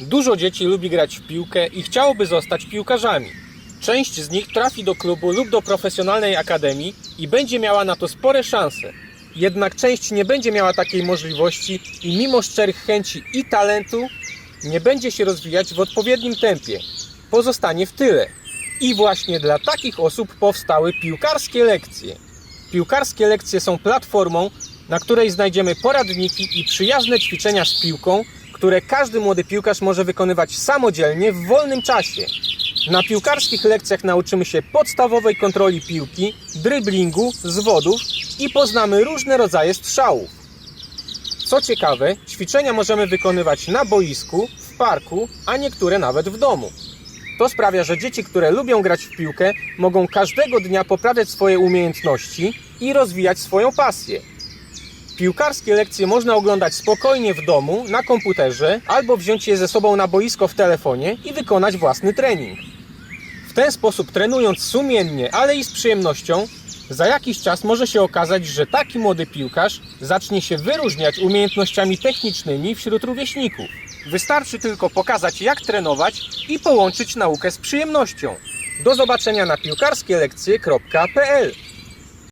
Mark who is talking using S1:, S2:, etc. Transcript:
S1: Dużo dzieci lubi grać w piłkę i chciałoby zostać piłkarzami. Część z nich trafi do klubu lub do profesjonalnej akademii i będzie miała na to spore szanse. Jednak część nie będzie miała takiej możliwości i mimo szczerych chęci i talentu nie będzie się rozwijać w odpowiednim tempie. Pozostanie w tyle. I właśnie dla takich osób powstały piłkarskie lekcje. Piłkarskie lekcje są platformą, na której znajdziemy poradniki i przyjazne ćwiczenia z piłką, które każdy młody piłkarz może wykonywać samodzielnie w wolnym czasie. Na piłkarskich lekcjach nauczymy się podstawowej kontroli piłki, dryblingu, zwodów i poznamy różne rodzaje strzałów. Co ciekawe, ćwiczenia możemy wykonywać na boisku, w parku, a niektóre nawet w domu. To sprawia, że dzieci, które lubią grać w piłkę, mogą każdego dnia poprawiać swoje umiejętności i rozwijać swoją pasję. Piłkarskie lekcje można oglądać spokojnie w domu, na komputerze, albo wziąć je ze sobą na boisko w telefonie i wykonać własny trening. W ten sposób, trenując sumiennie, ale i z przyjemnością, za jakiś czas może się okazać, że taki młody piłkarz zacznie się wyróżniać umiejętnościami technicznymi wśród rówieśników. Wystarczy tylko pokazać, jak trenować i połączyć naukę z przyjemnością. Do zobaczenia na piłkarskielekcje.pl